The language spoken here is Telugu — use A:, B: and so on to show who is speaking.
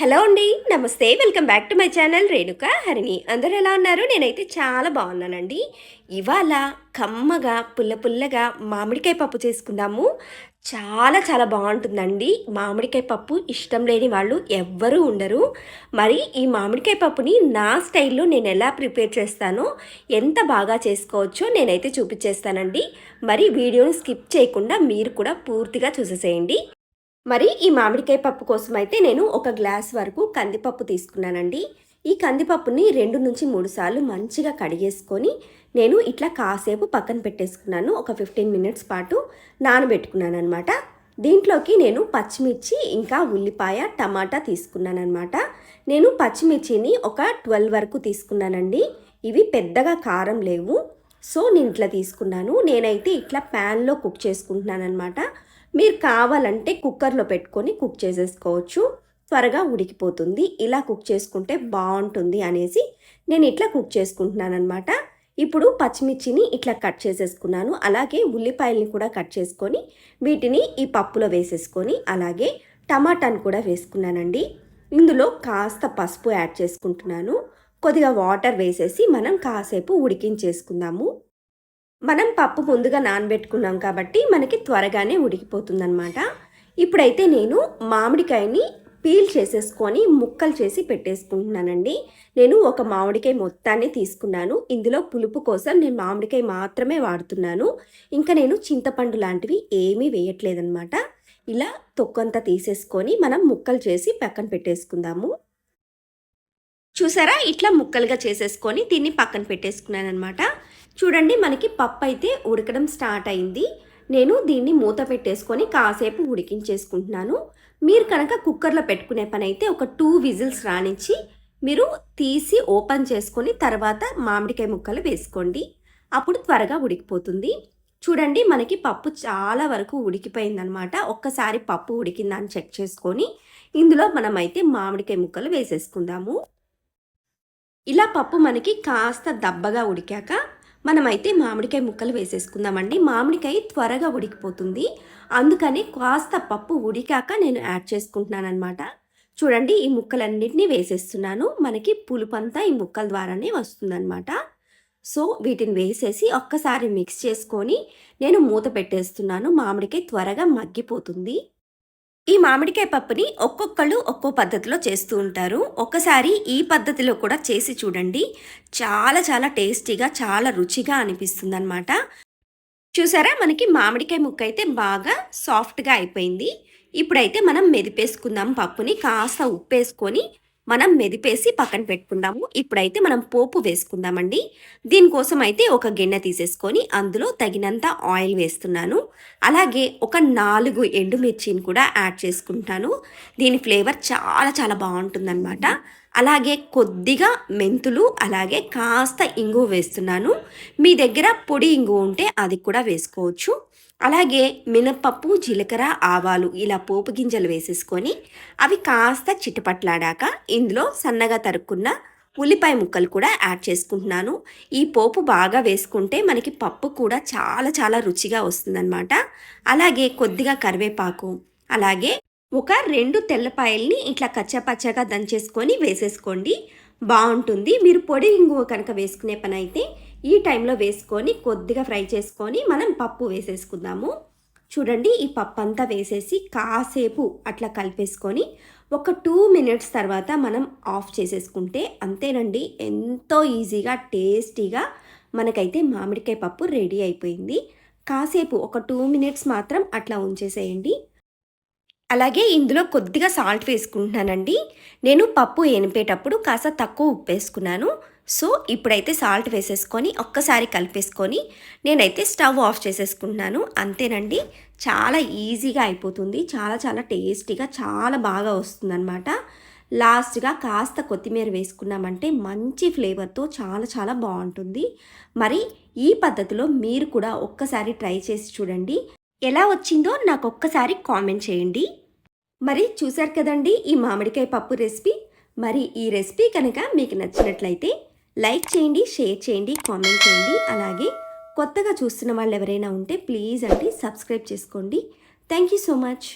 A: హలో అండి నమస్తే. Welcome back to my channel Renuka Harini. అందరూ ఎలా ఉన్నారు? నేనైతే చాలా బాగున్నానండి. ఇవాళ కమ్మగా పుల్ల పుల్లగా మామిడికాయ పప్పు చేసుకుందాము. చాలా చాలా బాగుంటుందండి. మామిడికాయ పప్పు ఇష్టం లేని వాళ్ళు ఎవ్వరూ ఉండరు. మరి ఈ మామిడికాయ పప్పుని నా స్టైల్లో నేను ఎలా ప్రిపేర్ చేస్తానో ఎంత బాగా చేసుకోవచ్చో నేనైతే చూపించేస్తానండి మరి వీడియోని స్కిప్ చేయకుండా మీరు కూడా పూర్తిగా చూసేసేయండి. మరి ఈ మామిడికాయ పప్పు కోసం అయితే నేను ఒక గ్లాస్ వరకు కందిపప్పు తీసుకున్నానండి. ఈ కందిపప్పుని రెండు నుంచి మూడు సార్లు మంచిగా కడిగేసుకొని నేను ఇట్లా కాసేపు పక్కన పెట్టేసుకున్నాను. ఒక ఫిఫ్టీన్ మినిట్స్ పాటు నానబెట్టుకున్నాను అనమాట దీంట్లోకి నేను పచ్చిమిర్చి ఇంకా ఉల్లిపాయ టమాటా తీసుకున్నాను అనమాట నేను పచ్చిమిర్చిని ఒక ట్వెల్వ్ వరకు తీసుకున్నానండి. ఇవి పెద్దగా కారం లేవు. సో నేను ఇట్లా తీసుకున్నాను. నేనైతే ఇట్లా ప్యాన్లో కుక్ చేసుకుంటున్నాను అనమాట మీరు కావాలంటే కుక్కర్లో పెట్టుకొని కుక్ చేసేసుకోవచ్చు. త్వరగా ఉడికిపోతుంది. ఇలా కుక్ చేసుకుంటే బాగుంటుంది అనేసి నేను ఇట్లా కుక్ చేసుకుంటున్నాను అనమాట ఇప్పుడు పచ్చిమిర్చిని ఇట్లా కట్ చేసేసుకున్నాను. అలాగే ఉల్లిపాయల్ని కూడా కట్ చేసుకొని వీటిని ఈ పప్పులో వేసేసుకొని అలాగే టమాటాను కూడా వేసుకున్నానండి. ఇందులో కాస్త పసుపు యాడ్ చేసుకుంటున్నాను. కొద్దిగా వాటర్ వేసేసి మనం కాసేపు ఉడికించేసుకుందాము. మనం పప్పు ముందుగా నానబెట్టుకున్నాం కాబట్టి మనకి త్వరగానే ఉడికిపోతుందనమాట ఇప్పుడైతే నేను మామిడికాయని పీల్ చేసేసుకొని ముక్కలు చేసి పెట్టేసుకుంటున్నానండి. నేను ఒక మామిడికాయ మొత్తాన్ని తీసుకున్నాను. ఇందులో పులుపు కోసం నేను మామిడికాయ మాత్రమే వాడుతున్నాను. ఇంకా నేను చింతపండు లాంటివి ఏమీ వేయట్లేదన్నమాట. ఇలా తొక్కంతా తీసేసుకొని మనం ముక్కలు చేసి పక్కన పెట్టేసుకుందాము. చూసారా? ఇట్లా ముక్కలుగా చేసేసుకొని దీన్ని పక్కన పెట్టేసుకున్నాను అనమాట చూడండి మనకి పప్పు అయితే ఉడకడం స్టార్ట్ అయింది. నేను దీన్ని మూత పెట్టేసుకొని కాసేపు ఉడికించేసుకుంటున్నాను. మీరు కనుక కుక్కర్లో పెట్టుకునే పని అయితే ఒక టూ విజిల్స్ రానిచ్చి మీరు తీసి ఓపెన్ చేసుకొని తర్వాత మామిడికాయ ముక్కలు వేసుకోండి. అప్పుడు త్వరగా ఉడికిపోతుంది. చూడండి మనకి పప్పు చాలా వరకు ఉడికిపోయిందనమాట ఒక్కసారి పప్పు ఉడికిందని చెక్ చేసుకొని ఇందులో మనమైతే మామిడికాయ ముక్కలు వేసేసుకుందాము. ఇలా పప్పు మనకి కాస్త దబ్బగా ఉడికాక మనమైతే మామిడికాయ ముక్కలు వేసేసుకుందామండి. మామిడికాయ త్వరగా ఉడికిపోతుంది. అందుకని కాస్త పప్పు ఉడికాక నేను యాడ్ చేసుకుంటున్నాను అనమాట చూడండి ఈ ముక్కలన్నింటినీ వేసేస్తున్నాను. మనకి పులుపంతా ఈ ముక్కల ద్వారానే వస్తుందన్నమాట. సో వీటిని వేసేసి ఒక్కసారి మిక్స్ చేసుకొని నేను మూత పెట్టేస్తున్నాను. మామిడికాయ త్వరగా మగ్గిపోతుంది. ఈ మామిడికాయ పప్పుని ఒక్కొక్కళ్ళు ఒక్కో పద్ధతిలో చేస్తూ ఉంటారు. ఒకసారి ఈ పద్ధతిలో కూడా చేసి చూడండి. చాలా చాలా టేస్టీగా చాలా రుచిగా అనిపిస్తుంది అనమాట చూసారా? మనకి మామిడికాయ ముక్క అయితే బాగా సాఫ్ట్గా అయిపోయింది. ఇప్పుడైతే మనం మెదిపేసుకుందాం పప్పుని. కాస్త ఉప్పు వేసుకొని మనం మెదిపేసి పక్కన పెట్టుకుందాము. ఇప్పుడైతే మనం పోపు వేసుకుందామండి. దీనికోసం అయితే ఒక గిన్నె తీసేసుకొని అందులో తగినంత ఆయిల్ వేస్తున్నాను. అలాగే ఒక నాలుగు ఎండుమిర్చిని కూడా యాడ్ చేసుకుంటాను. దీని ఫ్లేవర్ చాలా చాలా బాగుంటుందన్నమాట. అలాగే కొద్దిగా మెంతులు అలాగే కాస్త ఇంగు వేస్తున్నాను. మీ దగ్గర పొడి ఇంగు ఉంటే అది కూడా వేసుకోవచ్చు. అలాగే మినపప్పు జీలకర్ర ఆవాలు ఇలా పోపు గింజలు వేసేసుకొని అవి కాస్త చిటపట్లాడాక ఇందులో సన్నగా తరుక్కున్న ఉల్లిపాయ ముక్కలు కూడా యాడ్ చేసుకుంటున్నాను. ఈ పోపు బాగా వేసుకుంటే మనకి పప్పు కూడా చాలా చాలా రుచిగా వస్తుందన్నమాట. అలాగే కొద్దిగా కరివేపాకు అలాగే ఒక రెండు తెల్లపాయల్ని ఇట్లా కచ్చాపచ్చాగా దంచేసుకొని వేసేసుకోండి. బాగుంటుంది. మీరు పొడి ఇంగువ కనుక వేసుకునే పని అయితే ఈ టైంలో వేసుకొని కొద్దిగా ఫ్రై చేసుకొని మనం పప్పు వేసేసుకుందాము. చూడండి ఈ పప్పు అంతా వేసేసి కాసేపు అట్లా కలిపేసుకొని ఒక టూ మినిట్స్ తర్వాత మనం ఆఫ్ చేసేసుకుంటే అంతేనండి ఎంతో ఈజీగా టేస్టీగా మనకైతే మామిడికాయ పప్పు రెడీ అయిపోయింది. కాసేపు ఒక టూ మినిట్స్ మాత్రం అట్లా ఉంచేసేయండి. అలాగే ఇందులో కొద్దిగా సాల్ట్ వేసుకుంటున్నానండి. నేను పప్పు ఎనిపేటప్పుడు కాస్త తక్కువ ఉప్పు వేసుకున్నాను. సో ఇప్పుడైతే సాల్ట్ వేసేసుకొని ఒక్కసారి కలిపేసుకొని నేనైతే స్టవ్ ఆఫ్ చేసేసుకుంటున్నాను. అంతేనండి. చాలా ఈజీగా అయిపోతుంది. చాలా చాలా టేస్టీగా చాలా బాగా వస్తుందన్నమాట. లాస్ట్గా కాస్త కొత్తిమీర వేసుకున్నామంటే మంచి ఫ్లేవర్తో చాలా చాలా బాగుంటుంది. మరి ఈ పద్ధతిలో మీరు కూడా ఒక్కసారి ట్రై చేసి చూడండి. ఎలా వచ్చిందో నాకు ఒక్కసారి కామెంట్ చేయండి. మరి చూశారు కదండి ఈ మామిడికాయ పప్పు రెసిపీ? మరి ఈ రెసిపీ కనుక మీకు నచ్చినట్లయితే లైక్ చేయండి షేర్ చేయండి కామెంట్ చేయండి. అలాగే కొత్తగా చూస్తున్న వాళ్ళు ఎవరైనా ఉంటే ప్లీజ్ అండి సబ్స్క్రైబ్ చేసుకోండి. Thank you so much.